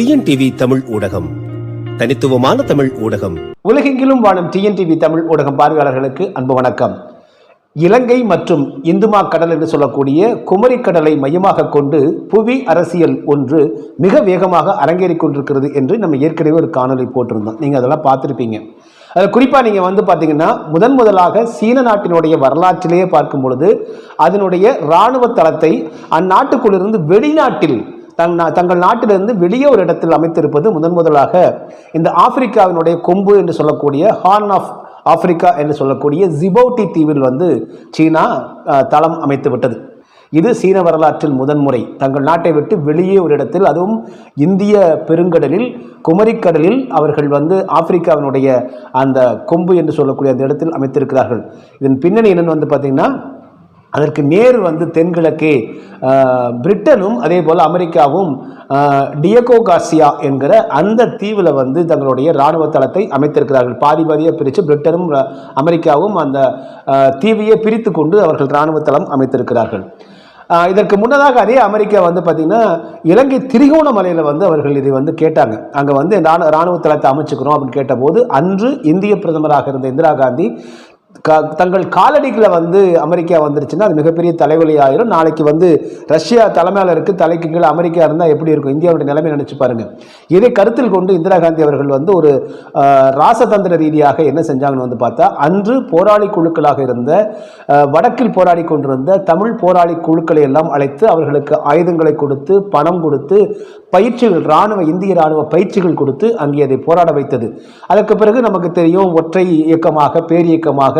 TNTV Tamil ஊடகம். தனித்துவமான தமிழ் ஊடகம். உலகெங்கிலும் வாழும் டிஎன்டிவி தமிழ் ஊடகம் பார்வையாளர்களுக்கு அன்பு வணக்கம். இலங்கை மற்றும் இந்துமா கடல் என்று சொல்லக்கூடிய குமரி கடலை மையமாக கொண்டு புவி அரசியல் ஒன்று மிக வேகமாக அரங்கேறிக் கொண்டிருக்கிறது என்று நம்ம ஏற்கனவே ஒரு காணொலி போட்டிருந்தோம். நீங்கள் அதெல்லாம் பார்த்துருப்பீங்க. அதில் குறிப்பாக நீங்கள் வந்து பார்த்தீங்கன்னா முதன் முதலாக சீன நாட்டினுடைய வரலாற்றிலேயே பார்க்கும் பொழுது அதனுடைய இராணுவ தளத்தை அந்நாட்டுக்குள்ளிருந்து வெளிநாட்டில் தங் தங்கள் நாட்டிலிருந்து வெளியே ஒரு இடத்தில் அமைத்திருப்பது முதன் முதலாக இந்த ஆப்பிரிக்காவினுடைய கொம்பு என்று சொல்லக்கூடிய ஹார்ன் ஆஃப் ஆப்பிரிக்கா என்று சொல்லக்கூடிய ஜிபோட்டி தீவில் வந்து சீனா தளம் அமைத்து விட்டது இது சீன வரலாற்றில் முதன்முறை தங்கள் நாட்டை விட்டு வெளியே ஒரு இடத்தில் அதுவும் இந்திய பெருங்கடலில் குமரிக்கடலில் அவர்கள் வந்து ஆப்பிரிக்காவினுடைய அந்த கொம்பு என்று சொல்லக்கூடிய அந்த இடத்தில் அமைத்திருக்கிறார்கள். இதன் பின்னணி என்னென்னு வந்து பார்த்திங்கன்னா அதற்கு நேர் வந்து தென்கிழக்கே பிரிட்டனும் அதே போல் அமெரிக்காவும் டியகோ காசியா என்கிற அந்த தீவில் வந்து தங்களுடைய இராணுவ தளத்தை அமைத்திருக்கிறார்கள். பாதி பாதியாக பிரித்து பிரிட்டனும் அமெரிக்காவும் அந்த தீவையே பிரித்து கொண்டு அவர்கள் இராணுவ தளம் அமைத்திருக்கிறார்கள். இதற்கு முன்னதாக அதே அமெரிக்கா வந்து பார்த்திங்கன்னா இலங்கை திரிகோணமலையில் வந்து அவர்கள் இதை வந்து கேட்டாங்க. அங்கே வந்து ராணுவ தளத்தை அமைச்சுக்கிறோம் அப்படின்னு கேட்டபோது அன்று இந்திய பிரதமராக இருந்த இந்திரா காந்தி க தங்கள் காலடிகளை வந்து அமெரிக்கா வந்துருச்சுன்னா அது மிகப்பெரிய தலைவலி ஆயிரும் நாளைக்கு வந்து ரஷ்யா தலைமையில் இருக்கு தலைக்கு கீழே அமெரிக்கா இருந்தால் எப்படி இருக்கும்? இந்தியாவுடைய நிலைமை நினச்சி பாருங்க. இதை கருத்தில் கொண்டு இந்திரா காந்தி அவர்கள் வந்து ஒரு ராசதந்திர ரீதியாக என்ன செஞ்சாங்கன்னு வந்து பார்த்தா அன்று போராளி குழுக்களாக இருந்த வடக்கில் போராடி கொண்டிருந்த தமிழ் போராளி குழுக்களை எல்லாம் அழைத்து அவர்களுக்கு ஆயுதங்களை கொடுத்து பணம் கொடுத்து பயிற்சிகள் இராணுவ இந்திய இராணுவ பயிற்சிகள் கொடுத்து அங்கே அதை போராட வைத்தது. அதற்கு பிறகு நமக்கு தெரியும் ஒற்றை இயக்கமாக பேரியக்கமாக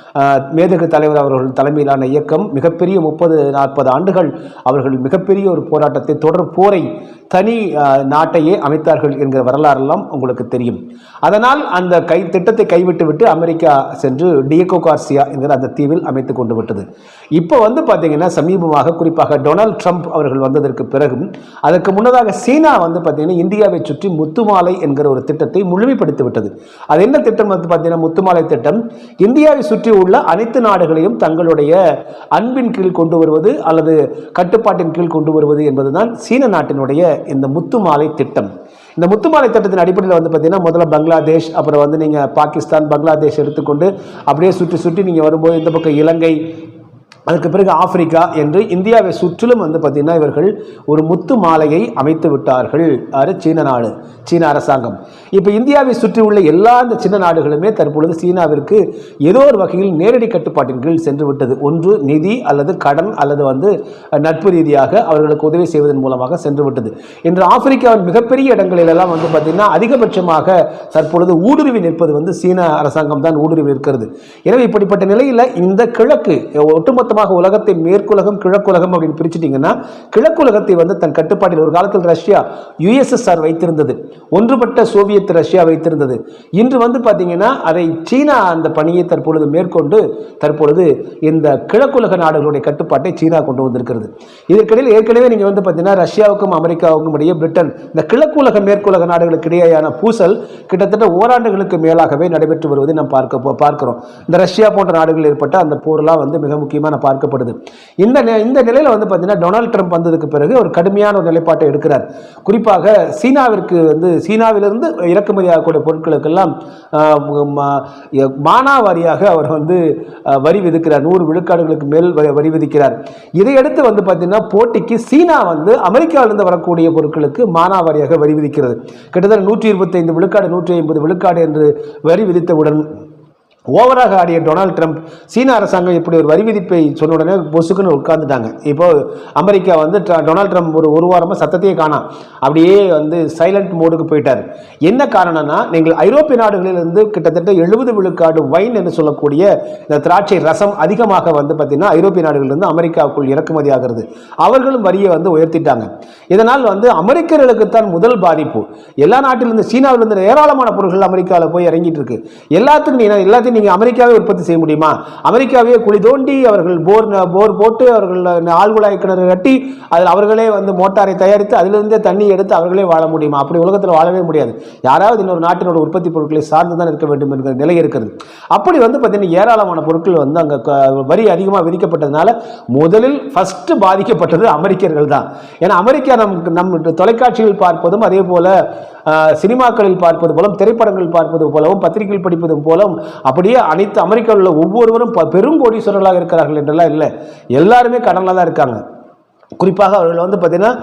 மேதகு தலைவர் அவர்கள் தலைமையிலான இயக்கம் மிகப்பெரிய முப்பது நாற்பது ஆண்டுகள் அவர்கள் மிகப்பெரிய ஒரு போராட்டத்தை தொடர் போரை தனி நாட்டையே அமைத்தார்கள் என்கிற வரலாறெல்லாம் உங்களுக்கு தெரியும். அதனால் அந்த கை திட்டத்தை கைவிட்டு விட்டு அமெரிக்கா சென்று டியகோ கார்சியா என்கிற அந்த தீவில் அமைத்து கொண்டு விட்டது. இப்போ வந்து பார்த்தீங்கன்னா சமீபமாக குறிப்பாக டொனால்ட் ட்ரம்ப் அவர்கள் வந்ததற்கு பிறகும் அதற்கு முன்னதாக சீனா வந்து பார்த்தீங்கன்னா இந்தியாவை சுற்றி முத்துமாலை என்கிற ஒரு திட்டத்தை முழுமைப்படுத்தி விட்டது. அது என்ன திட்டம் வந்து பார்த்தீங்கன்னா முத்துமாலை திட்டம்? இந்தியாவை சுற்றி உள்ள அனைத்து நாடுகளையும் தங்களுடைய அன்பின் கீழ் கொண்டு வருவது அல்லது கட்டுப்பாட்டின் கீழ் கொண்டு வருவது என்பதுதான் சீன நாட்டினுடைய இந்த முத்துமாலை திட்டம். இந்த முத்துமாலை திட்டத்தின் அடிப்படையில் வந்து பார்த்தீங்கன்னா முதல்ல பங்களாதேஷ் அப்புறம் வந்து நீங்கள் பாகிஸ்தான் பங்களாதேஷ் எடுத்துக்கொண்டு அப்படியே சுற்றி சுற்றி நீங்கள் வரும்போது இந்த பக்கம் இலங்கை அதற்கு பிறகு ஆப்பிரிக்கா என்று இந்தியாவை சுற்றிலும் வந்து பார்த்திங்கன்னா இவர்கள் ஒரு முத்து மாலையை அமைத்து விட்டார்கள். அது சீன நாடு சீன அரசாங்கம். இப்போ இந்தியாவை சுற்றி உள்ள எல்லா இந்த சின்ன நாடுகளுமே தற்பொழுது சீனாவிற்கு ஏதோ ஒரு வகையில் நேரடி கட்டுப்பாட்டின் கீழ் சென்று விட்டது. ஒன்று நிதி அல்லது கடன் அல்லது வந்து நட்பு ரீதியாக அவர்களுக்கு உதவி செய்வதன் மூலமாக சென்று விட்டது. இன்று ஆப்பிரிக்காவின் மிகப்பெரிய இடங்களிலெல்லாம் வந்து பார்த்திங்கன்னா அதிகபட்சமாக தற்பொழுது ஊடுருவி நிற்பது வந்து சீன அரசாங்கம் தான் ஊடுருவி நிற்கிறது. எனவே இப்படிப்பட்ட நிலையில் இந்த கிழக்கு ஒட்டுமொத்த ஒட்டுமொத்தமாக உலகத்தை மேற்குலகம் கிழக்குலகம் அப்படின்னு பிரிச்சுட்டிங்கன்னா கிழக்குலகத்தை வந்து தன் கட்டுப்பாட்டில் ஒரு காலத்தில் ரஷ்யா யுஎஸ்எஸ்ஆர் வைத்திருந்தது. ஒன்றுபட்ட சோவியத் ரஷ்யா வைத்திருந்தது. இன்று வந்து பார்த்தீங்கன்னா அதை சீனா அந்த பணியை தற்பொழுது மேற்கொண்டு தற்பொழுது இந்த கிழக்குலக நாடுகளுடைய கட்டுப்பாட்டை சீனா கொண்டு வந்திருக்கிறது. இதற்கிடையில் ஏற்கனவே நீங்கள் வந்து பார்த்தீங்கன்னா ரஷ்யாவுக்கும் அமெரிக்காவுக்கும் இடையே பிரிட்டன் இந்த கிழக்குலக மேற்குலக நாடுகளுக்கு இடையேயான பூசல் கிட்டத்தட்ட ஓராண்டுகளுக்கு மேலாகவே நடைபெற்று வருவதை நாம் பார்க்க பார்க்கிறோம். இந்த ரஷ்யா போன்ற நாடுகளில் ஏற்பட்ட அந்த போர்லாம் வந்து மிக முக்கியமான பார்க்கப்படுது. இந்த இந்த நிலையில் வந்து பார்த்தீங்கன்னா டொனால்ட் ட்ரம்ப் வந்ததுக்கு பிறகு ஒரு கடுமையான ஒரு நிலைப்பாட்டை எடுக்கிறார். குறிப்பாக சீனாவிற்கு வந்து சீனாவிலிருந்து இறக்குமதி ஆகக்கூடிய பொருட்களுக்கெல்லாம் ஆஹ், மானாவாரியாக அவர் வந்து வரி விதிக்கிறார். நூறு விழுக்காடுகளுக்கு மேல் வரி விதிக்கிறார். இதையடுத்து வந்து பார்த்தீங்கன்னா போட்டிக்கு சீனா வந்து அமெரிக்காவிலிருந்து வரக்கூடிய பொருட்களுக்கு மானாவாரியாக வரி விதிக்கிறது. கிட்டத்தட்ட நூற்றி இருபத்தைந்து விழுக்காடு நூற்றி ஐம்பது விழுக்காடு என்று வரி விதித்தவுடன் ஓவராக ஆடிய டொனால்ட் ட்ரம்ப் சீன அரசாங்கம் இப்படி ஒரு வரி விதிப்பை சொன்ன உடனே பொசுக்குன்னு உட்கார்ந்துட்டாங்க. இப்போது அமெரிக்கா வந்து டொனால்ட் ட்ரம்ப் ஒரு ஒரு வாரமாக சத்தத்தையே காணாம் அப்படியே வந்து சைலண்ட் மோடுக்கு போயிட்டார். என்ன காரணம்னா நீங்கள் ஐரோப்பிய நாடுகளிலிருந்து கிட்டத்தட்ட எழுபது விழுக்காடு வைன் என்று சொல்லக்கூடிய இந்த திராட்சை ரசம் அதிகமாக வந்து பார்த்திங்கன்னா ஐரோப்பிய நாடுகளிலிருந்து அமெரிக்காவுக்குள் இறக்குமதி ஆகிறது. அவர்களும் வரியை வந்து உயர்த்திட்டாங்க. இதனால் வந்து அமெரிக்கர்களுக்குத்தான் முதல் பாதிப்பு. எல்லா நாட்டிலிருந்து சீனாவிலிருந்து ஏராளமான பொருட்கள் அமெரிக்காவில் போய் இறங்கிட்டு இருக்கு. எல்லாத்துக்கும் நீ எல்லாத்தையும் எல்லாத்தையும் நீங்கள் அமெரிக்காவே உற்பத்தி செய்ய முடியுமா? அமெரிக்காவே குழி தோண்டி அவர்கள் போர் போர் போட்டு அவர்கள் ஆழ்குழாய் கிணறு கட்டி அதில் அவர்களே வந்து மோட்டாரை தயாரித்து அதிலிருந்தே தண்ணி எடுத்து அவர்களே வாழ முடியுமா? அப்படி உலகத்தில் வாழவே முடியாது. யாராவது இன்னொரு நாட்டினோட உற்பத்தி பொருட்களை சார்ந்து தான் இருக்க வேண்டும் என்கிற நிலை இருக்கிறது. அப்படி வந்து பார்த்தீங்கன்னா ஏராளமான பொருட்கள் வந்து அங்கே வரி அதிகமாக விதிக்கப்பட்டதுனால முதலில் ஃபஸ்ட்டு பாதிக்கப்பட்டது அமெரிக்கர்கள் தான். ஏன்னா அமெரிக்கா நம் நம் தொலைக்காட்சியில் பார்ப்பதும் அதே போல் சினிமாக்களில் பார்ப்பது போலும் திரைப்படங்கள் பார்ப்பது போலவும் பத்திரிகைகள் படிப்பது போலவும் அப்படியே அனைத்து அமெரிக்காவில் உள்ள ஒவ்வொருவரும் ப- பெரும் கோடீஸ்வரர்களாக இருக்கிறார்கள் என்றெல்லாம் இல்லை. எல்லாருமே கடனில் தான் இருக்காங்க. குறிப்பாக அவர்கள் வந்து பார்த்தீங்கன்னா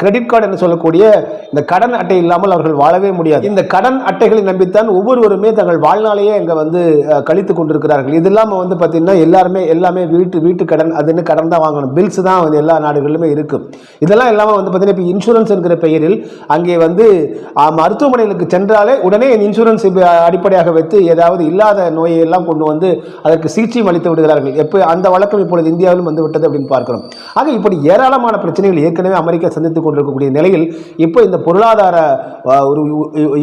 கிரெடிட் கார்டு என்று சொல்லக்கூடிய இந்த கடன் அட்டை இல்லாமல் அவர்கள் வாழவே முடியாது. இந்த கடன் அட்டைகளை நம்பித்தான் ஒவ்வொருவருமே தங்கள் வாழ்நாளையே இங்கே வந்து கழித்து கொண்டிருக்கிறார்கள். இது இல்லாமல் வந்து பார்த்தீங்கன்னா எல்லாருமே எல்லாமே வீட்டு வீட்டு கடன் அதுன்னு கடன் தான் வாங்கணும். பில்ஸ் தான் வந்து எல்லா நாடுகளிலுமே இருக்கும் இதெல்லாம் இல்லாமல் வந்து பார்த்தீங்கன்னா இப்போ இன்சூரன்ஸ் என்கிற பெயரில் அங்கே வந்து மருத்துவமனைகளுக்கு சென்றாலே உடனே இன்சூரன்ஸ் அடிப்படையாக வைத்து ஏதாவது இல்லாத நோயை எல்லாம் கொண்டு வந்து அதற்கு சிகிச்சையும் அளித்து விடுகிறார்கள். எப்போ அந்த வழக்கம் இப்பொழுது இந்தியாவிலும் வந்து விட்டது அப்படின்னு பார்க்கிறோம். ஆக இப்படி ஏராளமான பிரச்சனைகள் ஏற்கனவே அமெரிக்கா சந்தித்துக் கொண்டிருக்கக்கூடிய நிலையில் இப்போ இந்த பொருளாதார ஒரு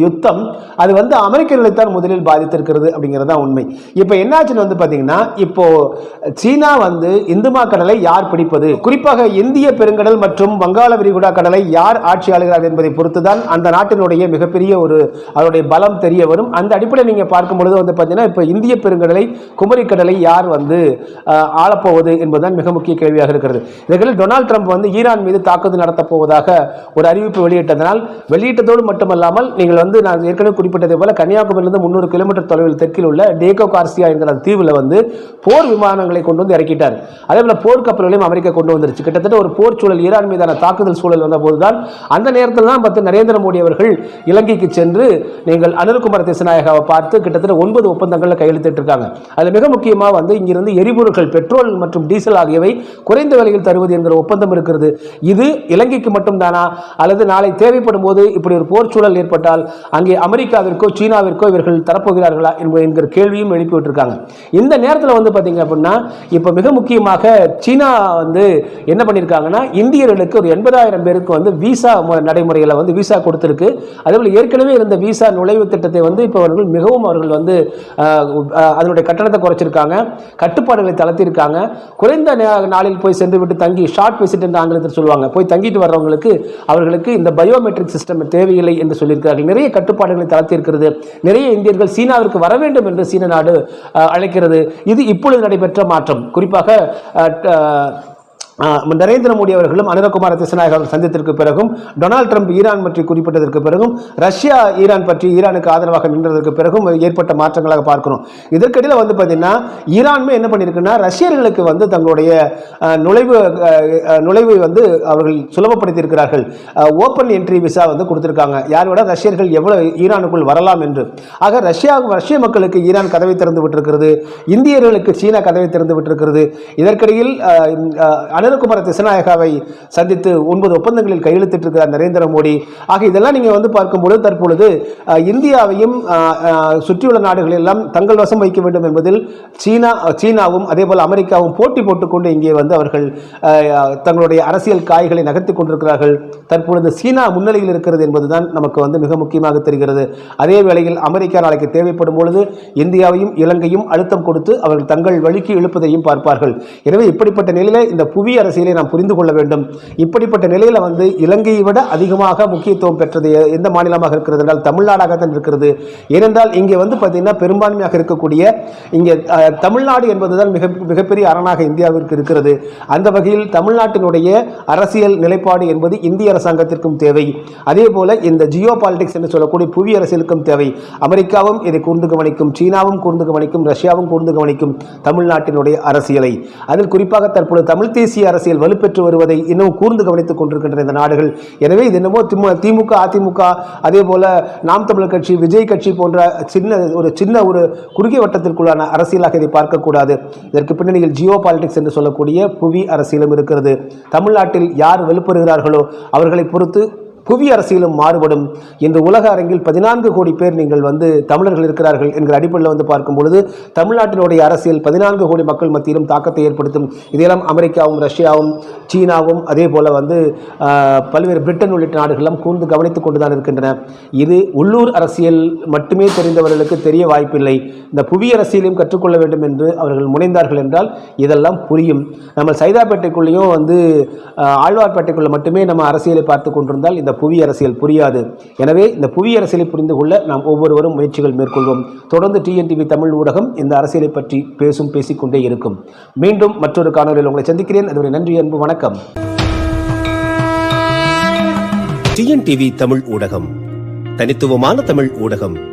யுத்தம் அது வந்து அமெரிக்கர்களைத்தான் முதலில் பாதித்திருக்கிறது அப்படிங்கிறது தான் உண்மை. இப்போ என்னாச்சுன்னு வந்து பார்த்தீங்கன்னா இப்போ சீனா வந்து இந்துமா கடலை யார் பிடிப்பது? குறிப்பாக இந்திய பெருங்கடல் மற்றும் வங்காள விரிகுடா கடலை யார் ஆட்சியாளர்கள் என்பதை பொறுத்து தான் அந்த நாட்டினுடைய மிகப்பெரிய ஒரு அவருடைய பலம் தெரிய வரும். அந்த அடிப்படையில் நீங்கள் பார்க்கும் பொழுது வந்து பார்த்தீங்கன்னா இப்போ இந்திய பெருங்கடலை குமரி கடலை யார் வந்து ஆளப்போவது என்பதுதான் மிக முக்கிய கேள்வியாக இருக்கிறது. இதற்கிடையில் டொனால்ட் ட்ரம்ப் வந்து ஈரான் மீது தாக்குதல் நடத்தப் போவதாக ஒரு அறிவிப்பு வெளியிட்டதனால் வெளியிட்டதோடு மட்டுமல்லாமல் நீங்கள் வந்து நான் ஏற்கனவே குறிப்பிட்டதை போல கன்னியாகுமரியிலிருந்து முந்நூறு கிலோமீட்டர் தொலைவில் தெற்கில் உள்ள டேகோ கார்சியா என்கிற தீவில் வந்து போர் விமானங்களை கொண்டு வந்து இறக்கிட்டார். அதே போல போர் கப்பல்களையும் அமெரிக்கா கொண்டு வந்துருச்சு. கிட்டத்தட்ட ஒரு போர் சூழல் ஈரான் மீதான தாக்குதல் சூழல் வந்த போதுதான் அந்த நேரத்தில் தான் பார்த்து நரேந்திர மோடி அவர்கள் இலங்கைக்கு சென்று நீங்கள் அனில்குமார் திசநாயகாவை பார்த்து கிட்டத்தட்ட ஒன்பது ஒப்பந்தங்களில் கையெழுத்திட்டு இருக்காங்க அதில் மிக முக்கியமாக வந்து இங்கிருந்து எரிபொருட்கள் பெட்ரோல் மற்றும் டீசல் ஆகியவை குறைந்த விலையில் தருவது என்கிற ஒப்பந்தம் சம்பந்தம் இருக்கிறது. இது இலங்கைக்கு மட்டும்தானா? அல்லது நாளை தேவைப்படும் போது இப்படி ஒரு போர் சூழல் ஏற்பட்டால் அங்கே அமெரிக்காவிற்கோ சீனாவிற்கோ இவர்கள் தரப்போகிறார்களா என்கிற கேள்வியும் எழுப்பிவிட்டிருக்காங்க இந்த நேரத்தில் வந்து பார்த்தீங்க அப்படின்னா இப்போ மிக முக்கியமாக சீனா வந்து என்ன பண்ணியிருக்காங்கன்னா இந்தியர்களுக்கு ஒரு எண்பதாயிரம் பேருக்கு வந்து விசா நடைமுறையில் வந்து விசா கொடுத்துருக்கு. அதேபோல் ஏற்கனவே இருந்த விசா நுழைவு திட்டத்தை வந்து இப்போ அவர்கள் மிகவும் அவர்கள் வந்து அதனுடைய கட்டணத்தை குறைச்சிருக்காங்க. கட்டுப்பாடுகளை தளர்த்திருக்காங்க. குறைந்த நாளில் போய் சென்று விட்டு தங்கி ஷார்ட் விசிட் என்று ஆங்கிலத்தில் சொல்லுவாங்க. போய் தங்கிட்டு வர்றவங்களுக்கு அவர்களுக்கு இந்த பயோமெட்ரிக் சிஸ்டம் தேவையில்லை என்று சொல்லியிருக்கிறார்கள். நிறைய கட்டுப்பாடுகளை தளர்த்தியிருக்கிறது நிறைய இந்தியர்கள் சீனாவிற்கு வர வேண்டும் என்று சீன நாடு அழைக்கிறது. இது இப்பொழுது நடைபெற்ற மாற்றம். குறிப்பாக நரேந்திர மோடி அவர்களும் அனுரகுமார திசநாயக அவர்கள் சந்தித்திற்கு பிறகும் டொனால்ட் ட்ரம்ப் ஈரான் பற்றி குறிப்பிட்டதற்கு பிறகும் ரஷ்யா ஈரான் பற்றி ஈரானுக்கு ஆதரவாக நின்றதற்கு பிறகும் ஏற்பட்ட மாற்றங்களாக பார்க்கிறோம். இதற்கிடையில் வந்து பார்த்தீங்கன்னா ஈரானுமே என்ன பண்ணியிருக்குன்னா ரஷ்யர்களுக்கு வந்து தங்களுடைய நுழைவு நுழைவை வந்து அவர்கள் சுலபப்படுத்தியிருக்கிறார்கள். ஓப்பன் என்ட்ரி விசா வந்து கொடுத்திருக்காங்க. விட ரஷ்யர்கள் எவ்வளவு ஈரானுக்குள் வரலாம் என்று. ஆக ரஷ்யா ரஷ்ய மக்களுக்கு ஈரான் கதவை திறந்து விட்டிருக்கிறது. இந்தியர்களுக்கு சீனா கதவை திறந்து விட்டிருக்கிறது. இதற்கிடையில் அனு ஆஹ், திசநாயகாவை சந்தித்து ஒன்பது ஒப்பந்தங்களில் கையெழுத்திட்டிருக்கிறார் நரேந்திர மோடி. ஆக இதெல்லாம் நீங்கள் வந்து பார்க்கும்பொழுது தற்பொழுது இந்தியாவையும் சுற்றியுள்ள நாடுகள் எல்லாம் தங்கள் வசம் வைக்க வேண்டும் என்பதில் சீனா சீனாவும் அதே போல் அமெரிக்காவும் போட்டி போட்டுக்கொண்டு இங்கே வந்து அவர்கள் தங்களுடைய அரசியல் காய்களை நகர்த்தி கொண்டிருக்கிறார்கள். தற்பொழுது சீனா முன்னிலையில் இருக்கிறது என்பதுதான் நமக்கு வந்து மிக முக்கியமாக தெரிகிறது. அதே வேளையில் அமெரிக்கா நாளைக்கு தேவைப்படும் பொழுது இந்தியாவையும் இலங்கையும் அழுத்தம் கொடுத்து அவர்கள் தங்கள் வழிக்கு இழுப்பதையும் பார்ப்பார்கள். எனவே இப்படிப்பட்ட நிலையில இந்த புவி அரசியலை நாம் புரிந்து கொள்ள வேண்டும். இப்படிப்பட்ட நிலையில் வந்து இலங்கையை விட அதிகமாக முக்கியத்துவம் பெற்றது எந்த மாநிலமாக இருக்கிறது என்றால் தமிழ்நாடாகத்தான் இருக்கிறது. ஏனென்றால் இங்கே வந்து பார்த்தீங்கன்னா பெரும்பான்மையாக இருக்கக்கூடிய இங்கே தமிழ்நாடு என்பதுதான் மிக மிகப்பெரிய அரணாக இந்தியாவிற்கு இருக்கிறது. அந்த வகையில் தமிழ்நாட்டினுடைய அரசியல் நிலைப்பாடு என்பது இந்திய அரசாங்கத்திற்கும் தேவை. அதே போல இந்த ஜியோ பாலிடிக்ஸ் என்று சொல்லக்கூடிய புவி அரசியலுக்கும் தேவை. அமெரிக்காவும் இதை கூர்ந்து கவனிக்கும் சீனாவும் கூர்ந்து கவனிக்கும் ரஷ்யாவும் கூர்ந்து கவனிக்கும் தமிழ்நாட்டினுடைய அரசியலை. அதில் குறிப்பாக தற்பொழுது தமிழ் தேசிய அரசியல் வலுப்பெற்று வருவதை இன்னும் கூர்ந்து கவனித்துக் கொண்டிருக்கின்ற இந்த நாடுகள். எனவே இது என்னமோ திமுக அதிமுக அதே போல நாம் தமிழர் கட்சி விஜய் கட்சி போன்ற சின்ன ஒரு சின்ன ஒரு குறுகிய வட்டத்திற்குள்ளான அரசியலாக இதை பார்க்கக்கூடாது. இதற்கு பின்னணியில் ஜியோ பாலிடிக்ஸ் என்று சொல்லக்கூடிய புவி அரசியலும் இருக்கிறது. தமிழ்நாட்டில் யார் வலுப்பெறுகிறார்களோ அவர்களை பொறுத்து புவி அரசியலும் மாறுபடும் இன்று உலக அரங்கில் பதினான்கு கோடி பேர் நீங்கள் வந்து தமிழர்கள் இருக்கிறார்கள் என்கிற அடிப்படையில் வந்து பார்க்கும் பொழுது தமிழ்நாட்டினுடைய அரசியல் பதினான்கு கோடி மக்கள் மத்தியிலும் தாக்கத்தை ஏற்படுத்தும். இதையெல்லாம் அமெரிக்காவும் ரஷ்யாவும் சீனாவும் அதே போல் வந்து பல்வேறு பிரிட்டன் உள்ளிட்ட நாடுகளும் கூர்ந்து கவனித்துக் கொண்டுதான் இருக்கின்றன. இது உள்ளூர் அரசியல் மட்டுமே தெரிந்தவர்களுக்கு தெரிய வாய்ப்பில்லை. இந்த புவி அரசியலையும் கற்றுக்கொள்ள வேண்டும் என்று அவர்கள் முனைந்தார்கள் என்றால் இதெல்லாம் புரியும். நம்ம சைதாப்பேட்டைக்குள்ளேயும் வந்து ஆழ்வார்பேட்டைக்குள்ளே மட்டுமே நம்ம அரசியலை பார்த்து கொண்டிருந்தால் இந்த இந்த புவி அரசியல் புரியாது. எனவே இந்த புவி அரசியலை புரிந்து கொள்ள நாம் ஒவ்வொருவரும் முயற்சிகள் மேற்கொள்வோம். தொடர்ந்து டிஎன்டிவி தமிழ் ஊடகம் இந்த அரசியலை பற்றி பேசும் பேசிக்கொண்டே இருக்கும். மீண்டும் மற்றொரு காணொலியில் உங்களை சந்திக்கிறேன். அதுவரை நன்றி அன்பு வணக்கம். டிஎன்டிவி தமிழ் ஊடகம். தனித்துவமான தமிழ் ஊடகம்.